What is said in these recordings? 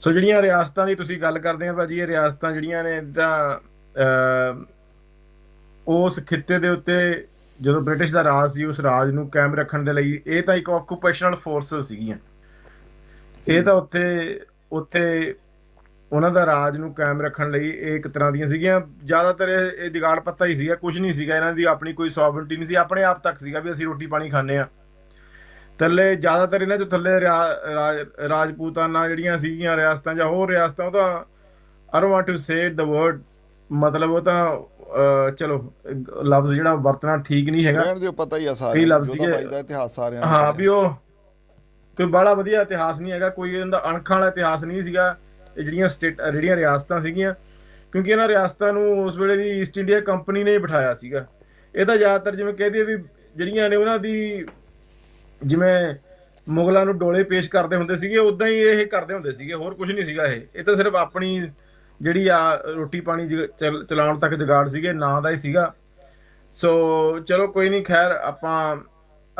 ਸੋ ਜਿਹੜੀਆਂ ਰਿਆਸਤਾਂ ਦੀ ਤੁਸੀਂ ਗੱਲ ਕਰਦੇ ਆ ਭਾਜੀ ਇਹ ਰਿਆਸਤਾਂ ਜਿਹੜੀਆਂ ਨੇ ਤਾਂ ਅਹ, ਉਸ ਖਿੱਤੇ ਦੇ ਉੱਤੇ ਜਦੋਂ ਬ੍ਰਿਟਿਸ਼ ਦਾ ਰਾਜ ਸੀ ਉਸ ਰਾਜ ਨੂੰ ਕਾਇਮ ਰੱਖਣ ਦੇ ਲਈ ਇਹ ਤਾਂ ਇੱਕ ਆਕੂਪੇਸ਼ਨਲ ਫੋਰਸਸ ਸੀਗੀਆਂ। ਇਹ ਤਾਂ ਉੱਥੇ ਉੱਥੇ ਉਹਨਾਂ ਦਾ ਰਾਜ ਨੂੰ ਕਾਇਮ ਰੱਖਣ ਲਈ ਇਹ ਇੱਕ ਤਰ੍ਹਾਂ ਦੀਆਂ ਸੀਗੀਆਂ। ਜ਼ਿਆਦਾਤਰ ਇਹ ਇਹ ਜੁਗਾੜ ਪੱਤਾ ਹੀ ਸੀਗਾ ਕੁਝ ਨਹੀਂ ਸੀਗਾ। ਇਹਨਾਂ ਦੀ ਆਪਣੀ ਕੋਈ ਸੋਵਰਨਟੀ ਨਹੀਂ ਸੀ। ਆਪਣੇ ਆਪ ਤੱਕ ਸੀਗਾ ਵੀ ਅਸੀਂ ਰੋਟੀ ਪਾਣੀ ਖਾਂਦੇ ਆ ਥੱਲੇ ਜ਼ਿਆਦਾਤਰ ਇਹਨਾਂ ਤੋਂ ਥੱਲੇ ਰਾਜਪੂਤਾਨਾ ਜਿਹੜੀਆਂ ਸੀਗੀਆਂ ਰਿਆਸਤਾਂ ਜਾਂ ਹੋਰ ਰਿਆਸਤਾਂ ਉਹ ਤਾਂ I don't want to say the word ਮਤਲਬ ਉਹ ਤਾਂ ਚਲੋ ਲਫ਼ਜ਼ ਜਿਹੜਾ ਵਰਤਣਾ ਠੀਕ ਨਹੀਂ ਹੈਗਾ। ਰਹਿਣ ਦਿਓ ਪਤਾ ਹੀ ਆ ਸਾਰੇ ਲਫ਼ਜ਼ ਜੋ ਤਾਂ ਸੀਗੇ। ਬਾਈ ਦਾ ਇਤਿਹਾਸ ਸਾਰਿਆਂ ਨੂੰ। ਹਾਂ ਵੀ ਉਹ ਕੋਈ ਬੜਾ ਵਧੀਆ ਇਤਿਹਾਸ ਨਹੀਂ ਹੈਗਾ ਕੋਈ ਇਹਦਾ ਅਣਖਾਂ ਵਾਲਾ ਇਤਿਹਾਸ ਨਹੀਂ ਸੀਗਾ ਇਹ ਜਿਹੜੀਆਂ ਸਟੇਟ ਜਿਹੜੀਆਂ ਰਿਆਸਤਾਂ ਸੀਗੀਆਂ ਕਿਉਂਕਿ ਇਹਨਾਂ ਰਿਆਸਤਾਂ ਨੂੰ ਉਸ ਵੇਲੇ ਦੀ ਈਸਟ ਇੰਡੀਆ ਕੰਪਨੀ ਨੇ ਹੀ ਬਿਠਾਇਆ ਸੀਗਾ। ਇਹ ਤਾਂ ਜ਼ਿਆਦਾਤਰ ਜਿਵੇਂ ਕਹਿ ਦਈਏ ਵੀ ਜਿਹੜੀਆਂ ਨੇ ਉਹਨਾਂ ਦੀ ਜਿਵੇਂ ਮੁਗਲਾਂ ਨੂੰ ਡੋਲੇ ਪੇਸ਼ ਕਰਦੇ ਹੁੰਦੇ ਸੀਗੇ ਉਦਾਂ ਹੀ ਇਹ ਕਰਦੇ ਹੁੰਦੇ ਸੀਗੇ, ਹੋਰ ਕੁਝ ਨਹੀਂ ਸੀਗਾ ਇਹ। ਇਹ ਤਾਂ ਸਿਰਫ ਆਪਣੀ ਜਿਹੜੀ ਆ ਰੋਟੀ ਪਾਣੀ ਜ- ਚਲਾਉਣ ਤੱਕ ਜਗਾੜ ਸੀਗੇ, ਨਾਂ ਦਾ ਹੀ ਸੀਗਾ। ਸੋ ਚਲੋ ਕੋਈ ਨਹੀਂ, ਖੈਰ ਆਪਾਂ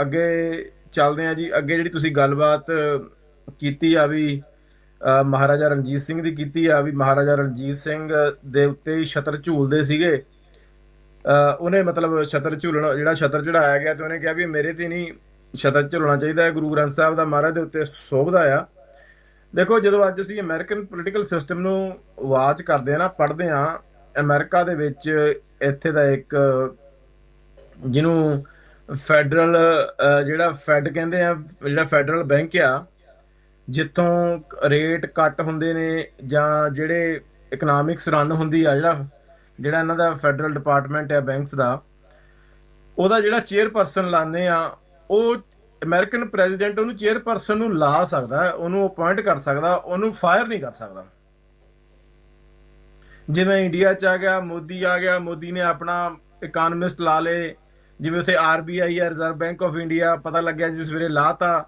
ਅੱਗੇ ਚੱਲਦੇ ਹਾਂ ਜੀ। ਅੱਗੇ ਜਿਹੜੀ ਤੁਸੀਂ ਗੱਲਬਾਤ ਕੀਤੀ ਆ ਵੀ ਮਹਾਰਾਜਾ ਰਣਜੀਤ ਸਿੰਘ ਦੀ ਕੀਤੀ ਆ ਵੀ ਮਹਾਰਾਜਾ ਰਣਜੀਤ ਸਿੰਘ ਦੇ ਉੱਤੇ ਹੀ ਛਤਰ ਝੂਲਦੇ ਸੀਗੇ। ਉਹਨੇ ਮਤਲਬ ਛਤਰ ਝੂਲਣਾ, ਜਿਹੜਾ ਛਤਰ ਚੜਾਇਆ ਗਿਆ ਤੇ ਉਹਨੇ ਕਿਹਾ ਵੀ ਮੇਰੇ ਤੇ ਨਹੀਂ ਛਤਰ ਝੁਲਣਾ ਚਾਹੀਦਾ ਹੈ। ਗੁਰੂ ਗ੍ਰੰਥ ਸਾਹਿਬ ਦਾ ਮਹਾਰਾਜ ਦੇ ਉੱਤੇ ਸੋਭਦਾ ਆ। ਦੇਖੋ, ਜਦੋਂ ਅੱਜ ਅਸੀਂ ਅਮਰੀਕਨ ਪੋਲੀਟੀਕਲ ਸਿਸਟਮ ਨੂੰ ਵਾਚ ਕਰਦੇ ਆ ਨਾ, ਪੜ੍ਹਦੇ ਆ ਅਮਰੀਕਾ ਦੇ ਵਿੱਚ ਇੱਥੇ ਦਾ ਇੱਕ ਜਿਹਨੂੰ ਫੈਡਰਲ ਜਿਹੜਾ ਫੈਡ ਕਹਿੰਦੇ ਆ, ਜਿਹੜਾ ਫੈਡਰਲ ਬੈਂਕ ਆ, ਜਿੱਥੋਂ ਰੇਟ ਕੱਟ ਹੁੰਦੇ ਨੇ ਜਾਂ ਜਿਹੜੇ ਇਕਨੋਮਿਕਸ ਰਨ ਹੁੰਦੀ ਆ, ਜਿਹੜਾ ਜਿਹੜਾ ਇਹਨਾਂ ਦਾ ਫੈਡਰਲ ਡਿਪਾਰਟਮੈਂਟ ਆ ਬੈਂਕਸ ਦਾ, ਉਹਦਾ ਜਿਹੜਾ ਚੇਅਰਪਰਸਨ ਲਾਣੇ ਆ ਉਹ ਅਮਰੀਕਨ ਪ੍ਰੈਜ਼ੀਡੈਂਟ ਉਹਨੂੰ ਚੇਅਰਪਰਸਨ ਨੂੰ ਲਾ ਸਕਦਾ, ਉਹਨੂੰ ਅਪਾਇੰਟ ਕਰ ਸਕਦਾ, ਉਹਨੂੰ ਫਾਇਰ ਨਹੀਂ ਕਰ ਸਕਦਾ। ਜਿਵੇਂ ਇੰਡੀਆ ਚ ਆ ਗਿਆ, ਮੋਦੀ ਆ ਗਿਆ, ਮੋਦੀ ਨੇ ਆਪਣਾ ਇਕਨੋਮਿਸਟ ਲਾ ਲੇ ਜਿਵੇਂ ਉਥੇ ਆਰਬੀਆਈ ਆ ਰਿਜ਼ਰਵ ਬੈਂਕ ਆਫ ਇੰਡੀਆ ਪਤਾ ਲੱਗਿਆ ਜਿਸ ਵੇਲੇ ਲਾਤਾ।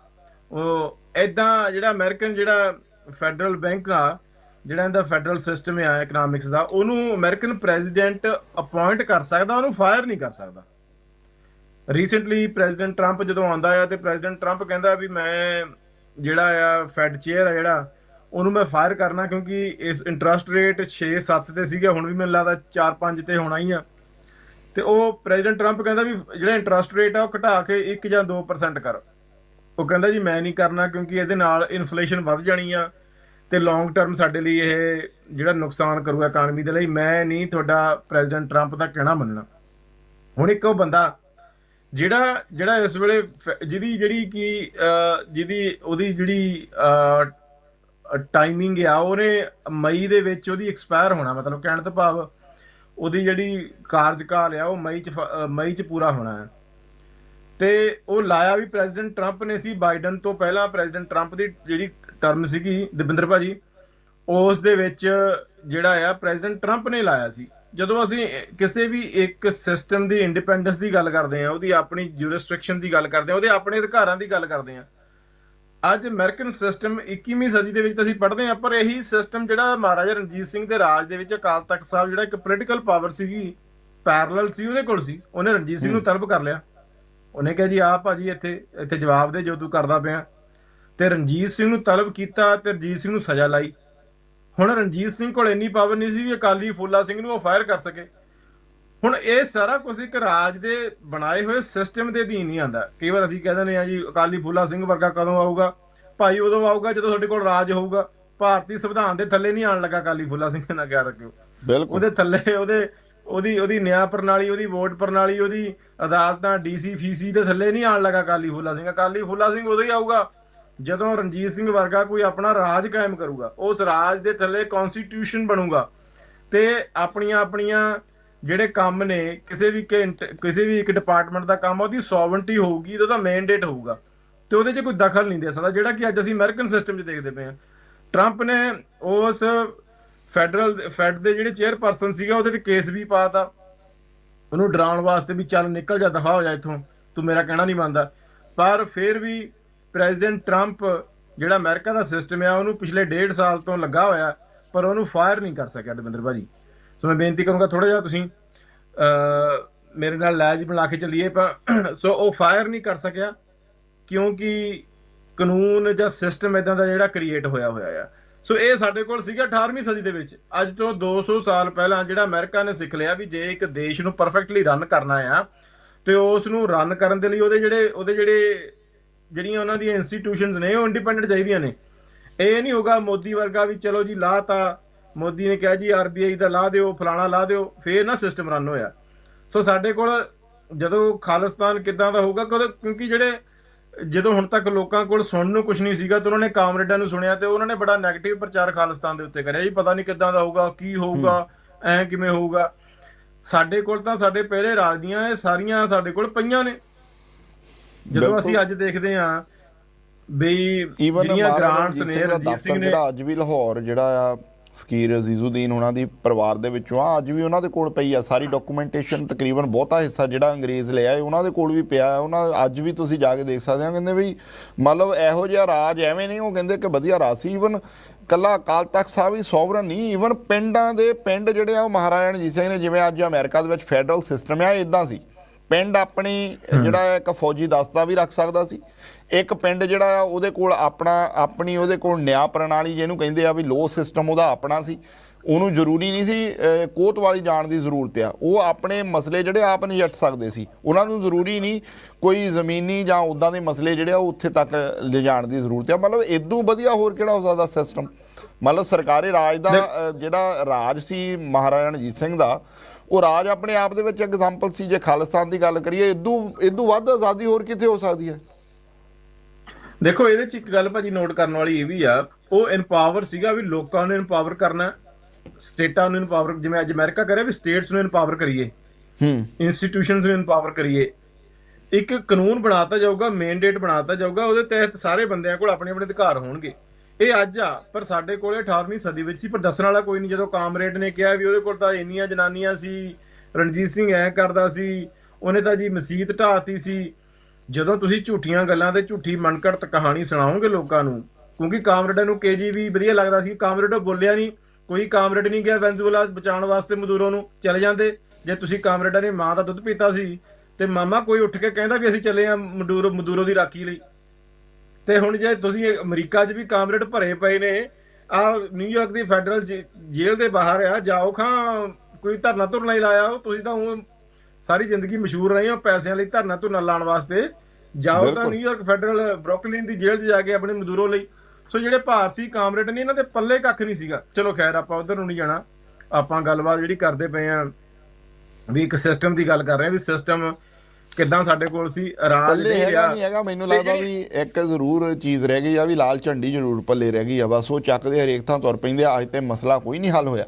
ਉਹ ਐਦਾਂ ਜਿਹੜਾ ਅਮਰੀਕਨ ਜਿਹੜਾ ਫੈਡਰਲ ਬੈਂਕ ਆ, ਜਿਹੜਾ ਇਹਦਾ ਫੈਡਰਲ ਸਿਸਟਮ ਆ ਇਕਨੋਮਿਕਸ ਦਾ, ਉਹਨੂੰ ਅਮਰੀਕਨ ਪ੍ਰੈਜ਼ੀਡੈਂਟ ਅਪਾਇੰਟ ਕਰ ਸਕਦਾ, ਉਹਨੂੰ ਫਾਇਰ ਨਹੀਂ ਕਰ ਸਕਦਾ। ਰੀਸੈਂਟਲੀ ਪ੍ਰੈਜ਼ੀਡੈਂਟ ਟਰੰਪ ਜਦੋਂ ਆਉਂਦਾ ਆ ਤੇ ਪ੍ਰੈਜ਼ੀਡੈਂਟ ਟਰੰਪ ਕਹਿੰਦਾ ਵੀ ਮੈਂ ਜਿਹੜਾ ਆ ਫੈਡ ਚੇਅਰ ਆ ਜਿਹੜਾ, ਉਹਨੂੰ ਮੈਂ ਫਾਇਰ ਕਰਨਾ ਕਿਉਂਕਿ ਇਸ ਇੰਟਰਸਟ ਰੇਟ 6-7 ਤੇ ਸੀਗਾ, ਹੁਣ ਵੀ ਮੈਨੂੰ ਲੱਗਦਾ 4-5 ਤੇ ਹੋਣਾ ਹੀ ਆ। ਤੇ ਉਹ ਪ੍ਰੈਜ਼ੀਡੈਂਟ ਟਰੰਪ ਕਹਿੰਦਾ ਵੀ ਜਿਹੜਾ ਇੰਟਰਸਟ ਰੇਟ ਆ ਉਹ ਘਟਾ ਕੇ 1 ਜਾਂ 2% ਕਰ। ਉਹ ਕਹਿੰਦਾ ਜੀ ਮੈਂ ਨਹੀਂ ਕਰਨਾ ਕਿਉਂਕਿ ਇਹਦੇ ਨਾਲ ਇਨਫਲੇਸ਼ਨ ਵੱਧ ਜਾਣੀ ਆ ਤੇ ਲੌਂਗ ਟਰਮ ਸਾਡੇ ਲਈ ਇਹ ਜਿਹੜਾ ਨੁਕਸਾਨ ਕਰੂਗਾ ਇਕਾਨਮੀ ਦੇ ਲਈ, ਮੈਂ ਨਹੀਂ ਤੁਹਾਡਾ ਪ੍ਰੈਜ਼ੀਡੈਂਟ ਟਰੰਪ ਦਾ ਕਹਿਣਾ ਮੰਨਣਾ। ਹੁਣ ਇੱਕ ਉਹ ਬੰਦਾ ਜਿਹੜਾ ਜਿਹੜਾ ਇਸ ਵੇਲੇ ਫ- ਜਿਹਦੀ ਜਿਹੜੀ ਕੀ ਜਿਹਦੀ, ਉਹਦੀ ਜਿਹੜੀ ਟਾਈਮਿੰਗ ਆ, ਉਹਨੇ ਮਈ ਦੇ ਵਿੱਚ ਉਹਦੀ ਐਕਸਪਾਇਰ ਹੋਣਾ, ਮਤਲਬ ਕਹਿਣ ਤੋਂ ਭਾਵ ਉਹਦੀ ਜਿਹੜੀ ਕਾਰਜਕਾਲ ਆ, ਉਹ ਮਈ ਚ ਫ- ਮਈ ਚ ਪੂਰਾ ਹੋਣਾ ਹੈ। ਤੇ ਉਹ ਲਾਇਆ ਵੀ ਪ੍ਰੈਜ਼ੀਡੈਂਟ ਟਰੰਪ ਨੇ ਸੀ, ਬਾਈਡਨ ਤੋਂ ਪਹਿਲਾਂ ਪ੍ਰੈਜ਼ੀਡੈਂਟ ਟਰੰਪ ਦੀ ਜਿਹੜੀ ਟਰਮ ਸੀਗੀ, ਦਵਿੰਦਰ ਭਾਜੀ, ਉਸ ਦੇ ਵਿੱਚ ਜਿਹੜਾ ਆ, ਪ੍ਰੈਜ਼ੀਡੈਂਟ ਟਰੰਪ ਨੇ ਲਾਇਆ ਸੀ। ਜਦੋਂ ਅਸੀਂ ਕਿਸੇ ਵੀ ਇੱਕ ਸਿਸਟਮ ਦੀ ਇੰਡੀਪੈਂਡੈਂਸ ਦੀ ਗੱਲ ਕਰਦੇ ਆ ਉਹਦੀ ਆਪਣੀ ਜੁਰਿਸਡਿਕਸ਼ਨ ਦੀ ਗੱਲ ਕਰਦੇ ਆ ਉਹਦੇ ਆਪਣੇ ਅਧਿਕਾਰਾਂ ਦੀ ਗੱਲ ਕਰਦੇ ਆ ਅੱਜ ਅਮਰੀਕਨ ਸਿਸਟਮ 21ਵੀਂ ਸਦੀ ਦੇ ਵਿੱਚ ਤਾਂ ਅਸੀਂ ਪੜ੍ਹਦੇ ਆ ਪਰ ਇਹੀ ਸਿਸਟਮ ਜਿਹੜਾ ਮਹਾਰਾਜਾ ਰਣਜੀਤ ਸਿੰਘ ਦੇ ਰਾਜ ਦੇ ਵਿੱਚ ਅਕਾਲ ਤਖਤ ਸਾਹਿਬ ਜਿਹੜਾ ਇੱਕ ਪੋਲੀਟੀਕਲ ਪਾਵਰ ਸੀਗੀ ਪੈਰਲਲ ਸੀ ਉਹਦੇ ਕੋਲ ਸੀ ਉਹਨੇ ਰਣਜੀਤ ਸਿੰਘ ਨੂੰ ਤਲਬ ਕਰ ਲਿਆ। ਉਹਨੇ ਕਿਹਾ ਜੀ ਆ ਭਾਜੀ ਇੱਥੇ ਇੱਥੇ ਜਵਾਬ ਦੇ ਜੋ ਤੂੰ ਕਰਦਾ ਪਿਆ। ਤੇ ਰਣਜੀਤ ਸਿੰਘ ਨੂੰ ਤਲਬ ਕੀਤਾ ਤੇ ਰਣਜੀਤ ਸਿੰਘ ਨੂੰ ਸਜ਼ਾ ਲਾਈ। ਹੁਣ ਰਣਜੀਤ ਸਿੰਘ ਕੋਲ ਇੰਨੀ ਪਾਵਰ ਨਹੀਂ ਸੀ ਵੀ ਅਕਾਲੀ ਫੂਲਾ ਸਿੰਘ ਨੂੰ ਉਹ ਫਾਇਰ ਕਰ ਸਕੇ। ਹੁਣ ਇਹ ਸਾਰਾ ਕੁਝ ਇੱਕ ਰਾਜ ਦੇ ਬਣਾਏ ਹੋਏ ਸਿਸਟਮ ਦੇ ਅਧੀਨ ਨਹੀਂ ਆਂਦਾ ਕਈ ਵਾਰ ਅਸੀਂ ਕਹਿ ਦਿੰਦੇ ਆ ਜੀ ਅਕਾਲੀ ਫੂਲਾ ਸਿੰਘ ਵਰਗਾ ਕਦੋਂ ਆਊਗਾ? ਭਾਈ ਉਦੋਂ ਆਊਗਾ ਜਦੋਂ ਤੁਹਾਡੇ ਕੋਲ ਰਾਜ ਹੋਊਗਾ। ਭਾਰਤੀ ਸੰਵਿਧਾਨ ਦੇ ਥੱਲੇ ਨਹੀਂ ਆਣ ਲੱਗਾ ਅਕਾਲੀ ਫੂਲਾ ਸਿੰਘ ਨਾਲ ਕਿਆ ਰੱਖਿਓ। ਬਿਲਕੁਲ। ਉਹਦੇ ਥੱਲੇ ਉਹਦੇ ਉਹਦੀ ਉਹਦੀ ਨਿਆਂ ਪ੍ਰਣਾਲੀ ਉਹਦੀ ਵੋਟ ਪ੍ਰਣਾਲੀ ਉਹਦੀ ਅਦਾਲਤਾਂ ਡੀਸੀ ਫੀਸੀ ਦੇ ਥੱਲੇ ਨਹੀਂ ਆਣ ਲੱਗਾ ਅਕਾਲੀ ਫੂਲਾ ਸਿੰਘ। ਅਕਾਲੀ ਫੂਲਾ ਸਿੰਘ ਉਦੋਂ ਹੀ ਆਊਗਾ ਜਦੋਂ ਰਣਜੀਤ ਸਿੰਘ ਵਰਗਾ ਕੋਈ ਆਪਣਾ ਰਾਜ ਕਾਇਮ ਕਰੂਗਾ, ਉਸ ਰਾਜ ਦੇ ਥੱਲੇ ਕਨਸਟੀਟਿਊਸ਼ਨ ਬਣੂਗਾ, ਤੇ ਆਪਣੀਆਂ ਆਪਣੀਆਂ ਜਿਹੜੇ ਕੰਮ ਨੇ, ਕਿਸੇ ਵੀ ਕਿਸੇ ਵੀ ਇੱਕ ਡਿਪਾਰਟਮੈਂਟ ਦਾ ਕੰਮ ਉਹਦੀ ਸੋਵਰਨਟੀ ਹੋਊਗੀ, ਉਹਦਾ ਮੈਂਡੇਟ ਹੋਊਗਾ, ਤੇ ਉਹਦੇ 'ਚ ਕੋਈ ਦਖਲ ਨਹੀਂ ਦੇ ਸਕਦਾ, ਜਿਹੜਾ ਕਿ ਅੱਜ ਅਸੀਂ ਅਮਰੀਕਨ ਸਿਸਟਮ 'ਚ ਦੇਖਦੇ ਪਏ ਹਾਂ। ਟਰੰਪ ਨੇ ਉਸ ਫੈਡਰਲ ਫੈਡ ਦੇ ਜਿਹੜੇ ਚੇਅਰਪਰਸਨ ਸੀਗਾ, ਉਹਦੇ ਤੇ ਕੇਸ ਵੀ ਪਾਤਾ ਉਹਨੂੰ ਡਰਾਉਣ ਵਾਸਤੇ ਵੀ ਚੱਲ ਨਿਕਲ ਜਾ, ਦਫਾ ਹੋ ਜਾ ਇੱਥੋਂ, ਤੂੰ ਮੇਰਾ ਕਹਿਣਾ ਨਹੀਂ ਮੰਨਦਾ। ਪਰ ਫਿਰ ਵੀ ਪ੍ਰੈਜ਼ੀਡੈਂਟ ਟਰੰਪ, ਜਿਹੜਾ ਅਮਰੀਕਾ ਦਾ ਸਿਸਟਮ ਆ, ਉਹਨੂੰ ਪਿਛਲੇ ਡੇਢ ਸਾਲ ਤੋਂ ਲੱਗਾ ਹੋਇਆ, ਪਰ ਉਹਨੂੰ ਫਾਇਰ ਨਹੀਂ ਕਰ ਸਕਿਆ ਦਵਿੰਦਰ ਭਾਜੀ। ਸੋ ਮੈਂ ਬੇਨਤੀ ਕਰੂੰਗਾ ਥੋੜਾ ਜਿਹਾ ਤੁਸੀਂ ਮੇਰੇ ਨਾਲ ਲੈਜ ਬਣਾ ਕੇ ਚੱਲੀਏ, ਪਰ ਸੋ ਉਹ ਫਾਇਰ ਨਹੀਂ ਕਰ ਸਕਿਆ, ਕਿਉਂਕਿ ਕਾਨੂੰਨ ਜਾਂ ਸਿਸਟਮ ਇਦਾਂ ਦਾ ਜਿਹੜਾ ਕ੍ਰੀਏਟ ਹੋਇਆ ਹੋਇਆ ਆ। ਸੋ ਇਹ ਸਾਡੇ ਕੋਲ ਸੀਗਾ 18ਵੀਂ ਸਦੀ ਦੇ ਵਿੱਚ। ਅੱਜ ਤੋਂ 200 ਸਾਲ ਪਹਿਲਾਂ ਜਿਹੜਾ ਅਮਰੀਕਾ ਨੇ ਸਿੱਖ ਲਿਆ ਵੀ ਜੇ ਇੱਕ ਦੇਸ਼ ਨੂੰ ਪਰਫੈਕਟਲੀ ਰਨ ਕਰਨਾ ਆ, ਤੇ ਉਸ ਨੂੰ ਰਨ ਕਰਨ ਦੇ ਲਈ ਉਹਦੇ ਜਿਹੜੇ ਉਹਦੇ ਜਿਹੜੇ ਜਿਹੜੀਆਂ ਉਹਨਾਂ ਦੀਆਂ ਇੰਸਟੀਟਿਊਸ਼ਨਸ ਨੇ, ਉਹ ਇੰਡੀਪੈਂਡੈਂਟ ਚਾਹੀਦੀਆਂ ਨੇ। ਇਹ ਨਹੀਂ ਹੋਗਾ ਮੋਦੀ ਵਰਗਾ ਵੀ ਚਲੋ ਜੀ ਲਾਹ ਤਾਂ ਮੋਦੀ ਨੇ ਕਿਹਾ ਜੀ ਆਰਬੀਆਈ ਦਾ ਲਾ ਦਿਓ, ਫਲਾਣਾ ਲਾ ਦਿਓ, ਫੇਰ ਨਾ ਸਿਸਟਮ ਰਨ ਹੋਇਆ। ਸੋ ਸਾਡੇ ਕੋਲ ਜਦੋਂ ਖਾਲਿਸਤਾਨ ਕਿਦਾਂ ਦਾ ਹੋਊਗਾ, ਕਦੋਂ ਕਿਉਂਕਿ ਜਿਹੜੇ ਜਦੋਂ ਹੁਣ ਤੱਕ ਲੋਕਾਂ ਕੋਲ ਸੁਣਨ ਨੂੰ ਕੁਝ ਨਹੀਂ ਸੀਗਾ, ਤੇ ਉਹਨਾਂ ਨੇ ਕਾਮਰੇਡਾਂ ਨੂੰ ਸੁਣਿਆ, ਤੇ ਉਹਨਾਂ ਨੇ ਬੜਾ 네ਗੇਟਿਵ ਪ੍ਰਚਾਰ ਖਾਲਿਸਤਾਨ ਦੇ ਉੱਤੇ ਕਰਿਆ ਜੀ, ਪਤਾ ਨਹੀਂ ਕਿਦਾਂ ਦਾ ਹੋਊਗਾ, ਕੀ ਹੋਊਗਾ, ਐ ਕਿਵੇਂ ਹੋਊਗਾ। ਸਾਡੇ ਕੋਲ ਤਾਂ ਸਾਡੇ ਪਹਿਲੇ ਰਾਜ ਦੀਆਂ ਇਹ ਸਾਰੀਆਂ ਸਾਡੇ ਕੋਲ ਪਈਆਂ ਨੇ। ਜਦੋਂ ਅਸੀਂ ਅੱਜ ਦੇਖਦੇ ਹਾਂ ਬਈ ਈਵਨ ਜਿਹੜੀਆਂ ਗ੍ਰਾਂਟਸ ਨੇ ਦਫ਼ਤਰ ਸਿੰਘ ਨੇ ਜਿਹੜਾ ਅੱਜ ਵੀ ਲਾਹੌਰ ਜਿਹੜਾ ਆ ਫਕੀਰ ਅਜ਼ੀਜ਼ੁਦੀਨ ਉਹਨਾਂ ਦੀ ਪਰਿਵਾਰ ਦੇ ਵਿੱਚੋਂ ਆ ਅੱਜ ਵੀ ਉਹਨਾਂ ਦੇ ਕੋਲ ਪਈ ਆ ਸਾਰੀ ਡਾਕੂਮੈਂਟੇਸ਼ਨ ਤਕਰੀਬਨ ਬਹੁਤਾ ਹਿੱਸਾ ਜਿਹੜਾ ਅੰਗਰੇਜ਼ ਲਿਆ ਹੈ ਉਹਨਾਂ ਦੇ ਕੋਲ ਵੀ ਪਿਆ ਹੈ ਉਹਨਾਂ ਅੱਜ ਵੀ ਤੁਸੀਂ ਜਾ ਕੇ ਦੇਖ ਸਕਦੇ ਹੋ ਕਹਿੰਦੇ ਵੀ ਮਤਲਬ ਇਹੋ ਜਿਹਾ ਰਾਜ ਐਵੇਂ ਨਹੀਂ ਉਹ ਕਹਿੰਦੇ ਕਿ ਵਧੀਆ ਰਾਜ ਸੀ ਈਵਨ ਕੱਲਾ ਅਕਾਲ ਤਖਤ ਸਾਹਿਬ ਹੀ ਸੋਵਰਨ ਨਹੀਂ ਈਵਨ ਪਿੰਡਾਂ ਦੇ ਪਿੰਡ ਜਿਹੜੇ ਆ ਉਹ ਮਹਾਰਾਜਾ ਰਣਜੀਤ ਸਿੰਘ ਨੇ ਜਿਵੇਂ ਅੱਜ ਅਮਰੀਕਾ ਦੇ ਵਿੱਚ ਫੈਡਰਲ ਸਿਸਟਮ ਆ ਇਦਾਂ ਸੀ। ਪਿੰਡ ਆਪਣੀ ਜਿਹੜਾ ਇੱਕ ਫੌਜੀ ਦਸਤਾ ਵੀ ਰੱਖ ਸਕਦਾ ਸੀ। ਇੱਕ ਪਿੰਡ ਜਿਹੜਾ ਆ ਉਹਦੇ ਕੋਲ ਆਪਣਾ ਆਪਣੀ ਉਹਦੇ ਕੋਲ ਨਿਆਂ ਪ੍ਰਣਾਲੀ ਜਿਹਨੂੰ ਕਹਿੰਦੇ ਆ ਵੀ ਲੋ ਸਿਸਟਮ ਉਹਦਾ ਆਪਣਾ ਸੀ। ਉਹਨੂੰ ਜ਼ਰੂਰੀ ਨਹੀਂ ਸੀ ਕੋਤਵਾਲੀ ਜਾਣ ਦੀ ਜ਼ਰੂਰਤ ਆ। ਉਹ ਆਪਣੇ ਮਸਲੇ ਜਿਹੜੇ ਆਪ ਨਜਿੱਠ ਸਕਦੇ ਸੀ। ਉਹਨਾਂ ਨੂੰ ਜ਼ਰੂਰੀ ਨਹੀਂ ਕੋਈ ਜ਼ਮੀਨੀ ਜਾਂ ਉਦਾਂ ਦੇ ਮਸਲੇ ਜਿਹੜੇ ਆ ਉਹ ਉੱਥੇ ਤੱਕ ਲਿਜਾਣ ਦੀ ਜ਼ਰੂਰਤ ਆ। ਮਤਲਬ ਇਦੋਂ ਵਧੀਆ ਹੋਰ ਕਿਹੜਾ ਹੋ ਸਕਦਾ ਸਿਸਟਮ ਮਤਲਬ ਸਰਕਾਰੀ ਰਾਜ ਦਾ ਜਿਹੜਾ ਰਾਜ ਸੀ ਮਹਾਰਾਜਾ ਰਣਜੀਤ ਸਿੰਘ ਦਾ ਉਹ ਰਾਜ ਆਪਣੇ ਆਪ ਦੇ ਵਿੱਚ ਐਗਜ਼ਾਮਪਲ ਸੀ ਜੇ ਖਾਲਿਸਤਾਨ ਦੀ ਗੱਲ ਕਰੀਏ ਇਦੋਂ ਇਦੋਂ ਵੱਧ ਆਜ਼ਾਦੀ ਹੋਰ ਕਿੱਥੇ ਹੋ ਸਕਦੀ ਹੈ? ਦੇਖੋ ਇਹਦੇ ਚ ਇੱਕ ਗੱਲ ਭਾਜੀ ਨੋਟ ਕਰਨ ਵਾਲੀ ਇਹ ਵੀ ਆ ਉਹ ਇਨਪਾਵਰ ਸੀਗਾ ਵੀ ਲੋਕਾਂ ਨੂੰ ਇਨਪਾਵਰ ਕਰਨਾ ਸਟੇਟਾਂ ਨੂੰ ਇਨਪਾਵਰ ਜਿਵੇਂ ਅੱਜ ਅਮਰੀਕਾ ਕਰਿਆ ਵੀ ਸਟੇਟਸ ਨੂੰ ਇਨਪਾਵਰ ਕਰੀਏ ਹੂੰ। ਇੰਸਟੀਟਿਊਸ਼ਨਸ ਨੂੰ ਇਨਪਾਵਰ ਕਰੀਏ ਇੱਕ ਕਾਨੂੰਨ ਬਣਾਤਾ ਜਾਊਗਾ ਮੈਂਡੇਟ ਬਣਾਤਾ ਜਾਊਗਾ ਉਹਦੇ ਤਹਿਤ ਸਾਰੇ ਬੰਦਿਆਂ ਕੋਲ ਆਪਣੇ ਆਪਣੇ ਅਧਿਕਾਰ ਹੋਣਗੇ। ਇਹ ਅੱਜ ਆ, ਪਰ ਸਾਡੇ ਕੋਲੇ 18ਵੀਂ ਸਦੀ ਵਿੱਚ ਸੀ, ਪਰ ਦੱਸਣ ਵਾਲਾ ਕੋਈ ਨਹੀਂ, ਜਦੋਂ ਕਾਮਰੇਡ ਨੇ ਕਿਹਾ ਵੀ ਉਹਦੇ ਕੋਲ ਤਾਂ ਇੰਨੀਆਂ ਜਨਾਨੀਆਂ ਸੀ, ਰਣਜੀਤ ਸਿੰਘ ਐ ਕਰਦਾ ਸੀ, ਉਹਨੇ ਤਾਂ ਜੀ ਮਸਜਿਦ ਢਾਤੀ ਸੀ। ਜਦੋਂ ਤੁਸੀਂ ਝੂਠੀਆਂ ਗੱਲਾਂ ਤੇ ਝੂਠੀ ਮਨਕੜਤ ਕਹਾਣੀ ਸੁਣਾਓਗੇ ਲੋਕਾਂ ਨੂੰ, ਕਿਉਂਕਿ ਕਾਮਰੇਡਾਂ ਨੂੰ ਕੇਜੀਬੀ ਵਧੀਆ ਲੱਗਦਾ ਸੀ, ਕਾਮਰੇਡ ਬੋਲਿਆ ਨਹੀਂ, ਕੋਈ ਕਾਮਰੇਡ ਨਹੀਂ ਗਿਆ ਵੈਨਜ਼ੂਲਾ ਬਚਾਉਣ ਵਾਸਤੇ ਮਜ਼ਦੂਰਾਂ ਨੂੰ, ਚਲੇ ਜਾਂਦੇ। ਜੇ ਤੁਸੀਂ ਕਾਮਰੇਡਾਂ ਨੇ ਮਾਂ ਦਾ ਦੁੱਧ ਪੀਤਾ ਸੀ, ਤੇ ਮਾਮਾ ਕੋਈ ਉੱਠ ਕੇ ਕਹਿੰਦਾ ਵੀ ਅਸੀਂ ਚੱਲੇ ਆ ਮਡੂਰੋ ਮਦੂਰੋ ਦੀ ਰਾਖੀ ਲਈ। ਤੇ ਹੁਣ ਜੇ ਤੁਸੀਂ ਅਮਰੀਕਾ 'ਚ ਵੀ ਕਾਮਰੇਡ ਭਰੇ ਪਏ ਨੇ ਆ ਨਿਊਯਾਰਕ ਦੀ ਫੈਡਰਲ ਜੇਲ੍ਹ ਦੇ ਬਾਹਰ ਆ ਜਾਓ ਖਾਂ ਕੋਈ ਧਰਨਾ ਧੁਰਨਾ ਹੀ ਲਾਇਆ ਉਹ ਤੁਸੀਂ ਤਾਂ ਉਹ ਸਾਰੀ ਜ਼ਿੰਦਗੀ ਮਸ਼ਹੂਰ ਰਹੇ ਹੋ ਪੈਸਿਆਂ ਲਈ ਧਰਨਾ ਧੁਰਨਾ ਲਾਉਣ ਵਾਸਤੇ। ਜਾਓ ਤਾਂ। ਨਿਊਯਾਰਕ ਫੈਡਰਲ ਬਰੁਕਲਿਨ ਦੀ ਜੇਲ੍ਹ 'ਚ ਜਾ ਕੇ ਆਪਣੇ ਮਜ਼ਦੂਰੋ ਲਈ। ਸੋ ਜਿਹੜੇ ਭਾਰਤੀ ਕਾਮਰੇਡ ਨੇ ਇਹਨਾਂ ਦੇ ਪੱਲੇ ਕੱਖ ਨਹੀਂ ਸੀਗਾ। ਚਲੋ ਖੈਰ ਆਪਾਂ ਉਧਰ ਨੂੰ ਨਹੀਂ ਜਾਣਾ। ਆਪਾਂ ਗੱਲਬਾਤ ਜਿਹੜੀ ਕਰਦੇ ਪਏ ਆ ਵੀ ਇੱਕ ਸਿਸਟਮ ਦੀ ਗੱਲ ਕਰ ਰਹੇ ਆ ਵੀ ਸਿਸਟਮ ਕਿੱਦਾਂ ਸਾਡੇ ਕੋਲ ਸੀ? ਰਾਜ ਪੱਲੇ ਨਹੀਂ ਹੈਗਾ ਰਿਹਾ। ਨਹੀਂ ਹੈਗਾ ਮੈਨੂੰ ਲੱਗਦਾ ਵੀ ਇੱਕ ਜ਼ਰੂਰ ਚੀਜ਼ ਰਹਿ ਗਈ ਆ ਵੀ ਲਾਲ ਝੰਡੀ ਜ਼ਰੂਰ ਪੱਲੇ ਰਹਿ ਗਈ ਆ ਬਸ ਉਹ ਚੱਕਦੇ ਹਰੇਕ ਥਾਂ ਤੁਰ ਪੈਂਦੇ ਆ ਅੱਜ ਤੇ ਮਸਲਾ ਕੋਈ ਨਹੀਂ ਹੱਲ ਹੋਇਆ।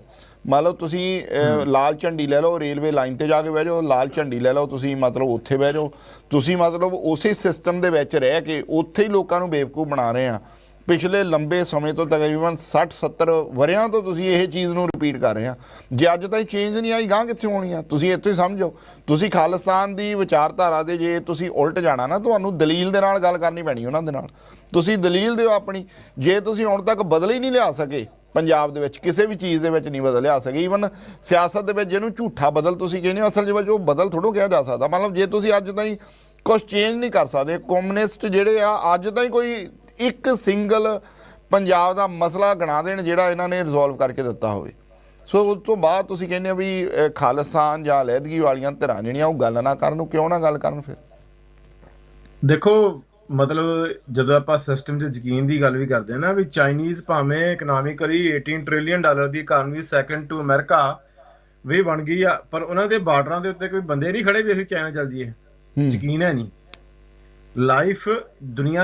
ਮੰਨ ਲਓ ਤੁਸੀਂ ਅਹ, ਲਾਲ ਝੰਡੀ ਲੈ ਲਓ ਰੇਲਵੇ ਲਾਈਨ ਤੇ ਜਾ ਕੇ ਬਹਿ ਜਾਓ ਲਾਲ ਝੰਡੀ ਲੈ ਲਓ ਤੁਸੀਂ ਮਤਲਬ ਉੱਥੇ ਬਹਿ ਜਾਓ। ਤੁਸੀਂ ਮਤਲਬ ਉਸੇ ਸਿਸਟਮ ਦੇ ਵਿੱਚ ਰਹਿ ਕੇ ਉੱਥੇ ਹੀ ਲੋਕਾਂ ਨੂੰ ਬੇਵਕੂਫ ਬਣਾ ਰਹੇ ਆ। ਪਿਛਲੇ ਲੰਬੇ ਸਮੇਂ ਤੋਂ ਤਕਰੀਬਨ 60 70 ਵਰਿਆਂ ਤੋਂ ਤੁਸੀਂ ਇਹ ਚੀਜ਼ ਨੂੰ ਰਿਪੀਟ ਕਰ ਰਹੇ ਆ। ਜੇ ਅੱਜ ਤਾਈਂ ਚੇਂਜ ਨਹੀਂ ਆਈ ਗਾਂ ਕਿੱਥੇ ਹੋਣੀ ਆ? ਤੁਸੀਂ ਇੱਥੇ ਹੀ ਸਮਝੋ। ਤੁਸੀਂ ਖਾਲਿਸਤਾਨ ਦੀ ਵਿਚਾਰਧਾਰਾ ਦੇ ਜੇ ਤੁਸੀਂ ਉਲਟ ਜਾਣਾ ਨਾ, ਤੁਹਾਨੂੰ ਦਲੀਲ ਦੇ ਨਾਲ ਗੱਲ ਕਰਨੀ ਪੈਣੀ ਉਹਨਾਂ ਦੇ ਨਾਲ। ਤੁਸੀਂ ਦਲੀਲ ਦਿਓ ਆਪਣੀ। ਜੇ ਤੁਸੀਂ ਹੁਣ ਤੱਕ ਬਦਲ ਹੀ ਨਹੀਂ ਲਿਆ ਸਕੇ, ਪੰਜਾਬ ਦੇ ਵਿੱਚ, ਕਿਸੇ ਵੀ ਚੀਜ਼ ਦੇ ਵਿੱਚ ਨਹੀਂ ਬਦਲ ਲਿਆ ਸਕੇ ਈਵਨ ਸਿਆਸਤ ਦੇ ਵਿੱਚ ਜਿਹਨੂੰ ਝੂਠਾ ਬਦਲ ਤੁਸੀਂ ਕਹਿੰਦੇ ਹੋ, ਅਸਲ ਵਿੱਚ ਉਹ ਬਦਲ ਥੋੜੋ ਕਿਹਾ ਜਾ ਸਕਦਾ। ਮਤਲਬ ਜੇ ਤੁਸੀਂ ਅੱਜ ਤਾਈਂ ਕੁਝ ਚੇਂਜ ਨਹੀਂ ਕਰ ਸਕਦੇ ਕਮਿਊਨਿਸਟ ਜਿਹੜੇ ਆ, ਅੱਜ ਤਾਈਂ ਕੋਈ ਇੱਕ ਸਿੰਗਲ ਪੰਜਾਬ ਦਾ ਮਸਲਾ ਗਣਾ ਦੇਣ ਜਿਹੜਾ ਇਹਨਾਂ ਨੇ ਰਿਜ਼ੋਲਵ ਕਰਕੇ ਦਿੱਤਾ ਹੋਵੇ। ਸੋ ਉਸ ਤੋਂ ਬਾਅਦ ਤੁਸੀਂ ਕਹਿੰਦੇ ਹੋ ਵੀ ਖਾਲਿਸਤਾਨ ਜਾਂ ਅਲੈਦਗੀ ਵਾਲੀਆਂ ਧਿਰਾਂ ਜਿਹੜੀਆਂ ਉਹ ਗੱਲ ਨਾ ਕਰਨ ਉਹ ਕਿਉਂ ਨਾ ਗੱਲ ਕਰਨ ਫਿਰ? ਦੇਖੋ ਮਤਲਬ ਜਦੋਂ ਆਪਾਂ ਸਿਸਟਮ 'ਚ ਯਕੀਨ ਦੀ ਗੱਲ ਵੀ ਕਰਦੇ ਹਾਂ ਨਾ ਵੀ ਚਾਈਨੀਜ਼ ਭਾਵੇਂ ਇਕਨੋਮਿਕਲੀ 18 ਟ੍ਰਿਲੀਅਨ ਡਾਲਰ ਦੀ ਇਕਾਨਮੀ ਸੈਕੰਡ ਟੂ ਅਮਰੀਕਾ ਵੀ ਬਣ ਗਈ ਆ ਪਰ ਉਹਨਾਂ ਦੇ ਬਾਰਡਰਾਂ ਦੇ ਉੱਤੇ ਕੋਈ ਬੰਦੇ ਨਹੀਂ ਖੜੇ ਵੀ ਅਸੀਂ ਚਾਈਨਾ ਚੱਲ ਜਾਈਏ। ਹੂੰ। ਯਕੀਨ ਹੈ ਨਹੀਂ। ਲਾਈਫ ਦੁਨੀਆ